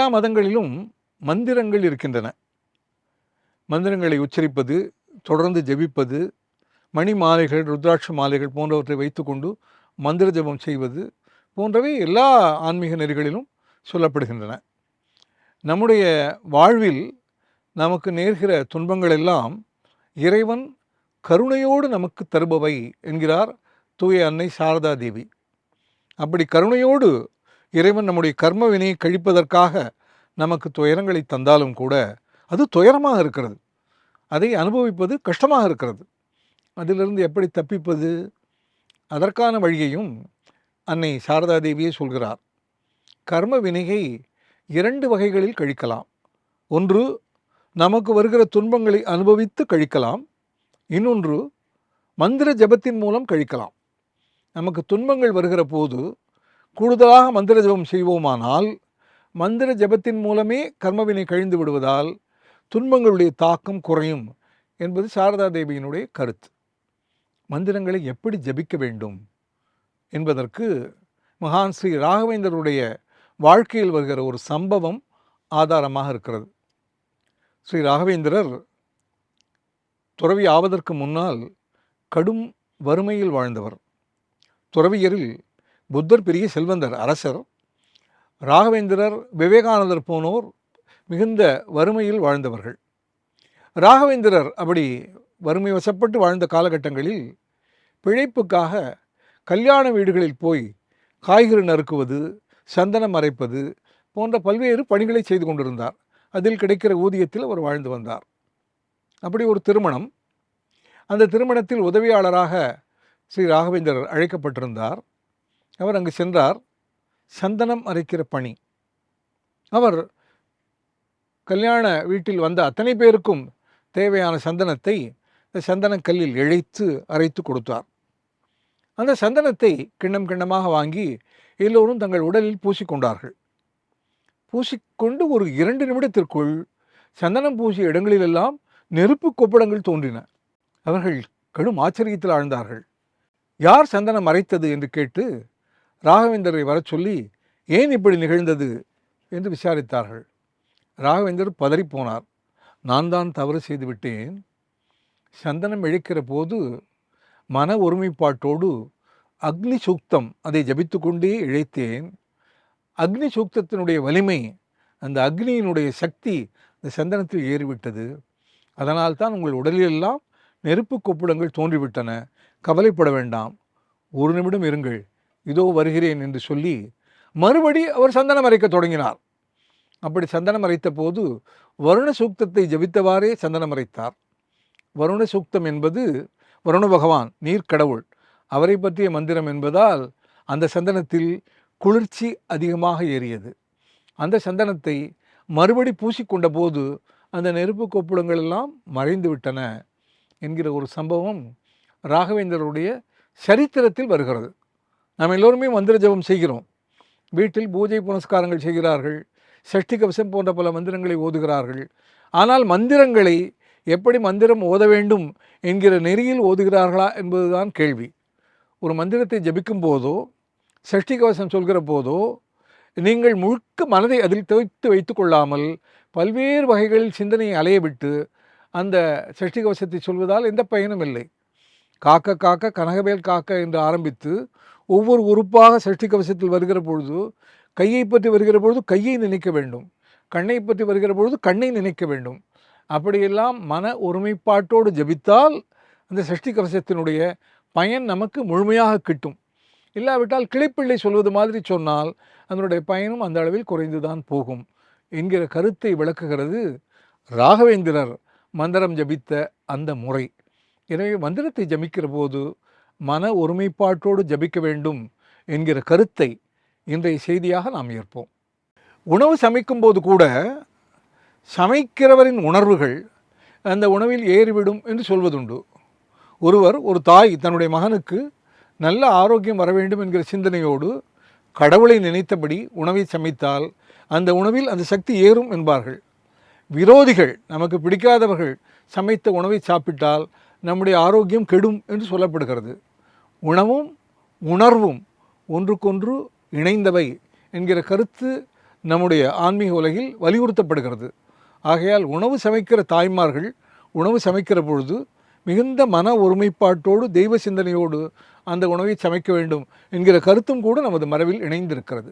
எல்லா மதங்களிலும் மந்திரங்கள் இருக்கின்றன. மந்திரங்களை உச்சரிப்பது தொடர்ந்து ஜெபிப்பது மணி மாலைகள் ருத்ராட்ச மாலைகள் போன்றவற்றை வைத்துக்கொண்டு மந்திர ஜெபம் செய்வது போன்றவை எல்லா ஆன்மீக நெறிகளிலும் சொல்லப்படுகின்றன. நம்முடைய வாழ்வில் நமக்கு நேர்கிற துன்பங்கள் எல்லாம் இறைவன் கருணையோடு நமக்கு தருபவை என்கிறார் தூய அன்னை சாரதா தேவி. அப்படி கருணையோடு இறைவன் நம்முடைய கர்ம வினையை கழிப்பதற்காக நமக்கு துயரங்களை தந்தாலும் கூட அது துயரமாக இருக்கிறது. அதை அனுபவிப்பது கஷ்டமாக இருக்கிறது. அதிலிருந்து எப்படி தப்பிப்பது? அதற்கான வழியையும் அன்னை சாரதாதேவியே சொல்கிறார். கர்ம வினையை இரண்டு வகைகளில் கழிக்கலாம். ஒன்று நமக்கு வருகிற துன்பங்களை அனுபவித்து கழிக்கலாம். இன்னொன்று மந்திர ஜபத்தின் மூலம் கழிக்கலாம். நமக்கு துன்பங்கள் வருகிற போது கூடுதலாக மந்திர ஜபம் செய்வோமானால் மந்திர ஜபத்தின் மூலமே கர்மவினை கழிந்து விடுவதால் துன்பங்களுடைய தாக்கம் குறையும் என்பது சாரதா தேவியினுடைய கருத்து. மந்திரங்களை எப்படி ஜபிக்க வேண்டும் என்பதற்கு மகான் ஸ்ரீ ராகவேந்தருடைய வாழ்க்கையில் வருகிற ஒரு சம்பவம் ஆதாரமாக இருக்கிறது. ஸ்ரீ ராகவேந்திரர் துறவி ஆவதற்கு முன்னால் கடும் வறுமையில் வாழ்ந்தவர். துறவியரில் புத்தர் பெரிய செல்வந்தர் அரசர். ராகவேந்திரர் விவேகானந்தர் போனோர் மிகுந்த வறுமையில் வாழ்ந்தவர்கள். ராகவேந்திரர் அப்படி வறுமை வசப்பட்டு வாழ்ந்த காலகட்டங்களில் பிழைப்புக்காக கல்யாண வீடுகளில் போய் காய்கறி நறுக்குவது சந்தனம் அரைப்பது போன்ற பல்வேறு பணிகளை செய்து கொண்டிருந்தார். அதில் கிடைக்கிற ஊதியத்தில் அவர் வாழ்ந்து வந்தார். அப்படி ஒரு திருமணம். அந்த திருமணத்தில் உதவியாளராக ஸ்ரீ ராகவேந்திரர் அழைக்கப்பட்டிருந்தார். அவர் அங்கு சென்றார். சந்தனம் அரைக்கிற பணி. அவர் கல்யாண வீட்டில் வந்த அத்தனை பேருக்கும் தேவையான சந்தனத்தை இந்த சந்தனக் கல்லில் இழைத்து அரைத்து கொடுத்தார். அந்த சந்தனத்தை கிண்ணம் கிண்ணமாக வாங்கி எல்லோரும் தங்கள் உடலில் பூசிக்கொண்டார்கள் பூசிக்கொண்டு ஒரு இரண்டு நிமிடத்திற்குள் சந்தனம் பூசிய இடங்களிலெல்லாம் நெருப்பு கொப்பளங்கள் தோன்றின. அவர்கள் கடும் ஆச்சரியத்தில் ஆழ்ந்தார்கள். யார் சந்தனம் மறைத்தது என்று கேட்டு ராகவேந்தரை வரச் சொல்லி ஏன் இப்படி நிகழ்ந்தது? என்று விசாரித்தார்கள். ராகவேந்தர் பதறிப்போனார் நான் தான் தவறு செய்துவிட்டேன் சந்தனம் இழைக்கிற போது மன ஒருமைப்பாட்டோடு அக்னி சூக்தம் அதை ஜபித்து கொண்டே இழைத்தேன். அக்னி சூக்தத்தினுடைய வலிமை அந்த அக்னியினுடைய சக்தி இந்த சந்தனத்தில் ஏறிவிட்டது. அதனால் தான் உங்கள் உடலிலெல்லாம் நெருப்பு கொப்புளங்கள் தோன்றிவிட்டன. கவலைப்பட வேண்டாம். ஒரு நிமிடம் இருங்கள். இதோ வருகிறேன் என்று சொல்லி மறுபடி அவர் சந்தனம் அரைக்க தொடங்கினார். அப்படி சந்தனம் அரைத்த போது வருண சூக்தத்தை ஜபித்தவாறே சந்தனம் அரைத்தார். வருண சூக்தம் என்பது வருண பகவான் நீர்க்கடவுள் அவரை பற்றிய மந்திரம் என்பதால் அந்த சந்தனத்தில் குளிர்ச்சி அதிகமாக ஏறியது. அந்த சந்தனத்தை மறுபடி பூசிக்கொண்ட போது அந்த நெருப்பு கொப்புளங்கள் எல்லாம் மறைந்து விட்டன என்கிற ஒரு சம்பவம் ராகவேந்தருடைய சரித்திரத்தில் வருகிறது. நாம் எல்லோருமே மந்திர ஜபம் செய்கிறோம். வீட்டில் பூஜை புனஸ்காரங்கள் செய்கிறார்கள். சஷ்டி கவசம் போன்ற பல மந்திரங்களை ஓதுகிறார்கள். ஆனால் மந்திரங்களை எப்படி மந்திரம் ஓத வேண்டும் என்கிற நெறியில் ஓதுகிறார்களா என்பதுதான் கேள்வி. ஒரு மந்திரத்தை ஜபிக்கும் போதோ சஷ்டி கவசம் சொல்கிற போதோ நீங்கள் முழுக்க மனதை அதில் துவைத்து வைத்து கொள்ளாமல் பல்வேறு வகைகளில் சிந்தனையை அலையவிட்டு அந்த சஷ்டி கவசத்தை சொல்வதால் எந்த பயனும் இல்லை. காக்க காக்க கனகவேல் காக்க என்று ஆரம்பித்து ஒவ்வொரு உறுப்பாக சஷ்டி கவசத்தில் வருகிற பொழுது கையை பற்றி வருகிற பொழுது கையை நினைக்க வேண்டும். கண்ணை பற்றி வருகிற பொழுது கண்ணை நினைக்க வேண்டும். அப்படியெல்லாம் மன ஒருமைப்பாட்டோடு ஜபித்தால் அந்த சஷ்டி கவசத்தினுடைய பயன் நமக்கு முழுமையாக கிட்டும். இல்லாவிட்டால் கிளிப்பிள்ளை சொல்வது மாதிரி சொன்னால் அதனுடைய பயனும் அந்த அளவில் குறைந்துதான் போகும் என்கிற கருத்தை விளக்குகிறது ராகவேந்திரர் மந்திரம் ஜபித்த அந்த முறை. எனவே மந்திரத்தை ஜபிக்கிற போது மன ஒருமைப்பாட்டோடு ஜபிக்க வேண்டும் என்கிற கருத்தை இன்றைய செய்தியாக நாம் ஏற்போம். உணவு சமைக்கும்போது கூட சமைக்கிறவரின் உணர்வுகள் அந்த உணவில் ஏறிவிடும் என்று சொல்வதுண்டு. ஒருவர் ஒரு தாய் தன்னுடைய மகனுக்கு நல்ல ஆரோக்கியம் வர வேண்டும் என்கிற சிந்தனையோடு கடவுளை நினைத்தபடி உணவை சமைத்தால் அந்த உணவில் அந்த சக்தி ஏறும் என்பார்கள். விரோதிகள் நமக்கு பிடிக்காதவர்கள் சமைத்த உணவை சாப்பிட்டால் நம்முடைய ஆரோக்கியம் கெடும் என்று சொல்லப்படுகிறது. உணவும் உணர்வும் ஒன்றுக்கொன்று இணைந்தவை என்கிற கருத்து நம்முடைய ஆன்மீக உலகில் வலியுறுத்தப்படுகிறது. ஆகையால் உணவு சமைக்கிற தாய்மார்கள் உணவு சமைக்கிற பொழுது மிகுந்த மன ஒருமைப்பாட்டோடு தெய்வ சிந்தனையோடு அந்த உணவை சமைக்க வேண்டும் என்கிற கருத்தும் கூட நமது மரபில் இணைந்திருக்கிறது.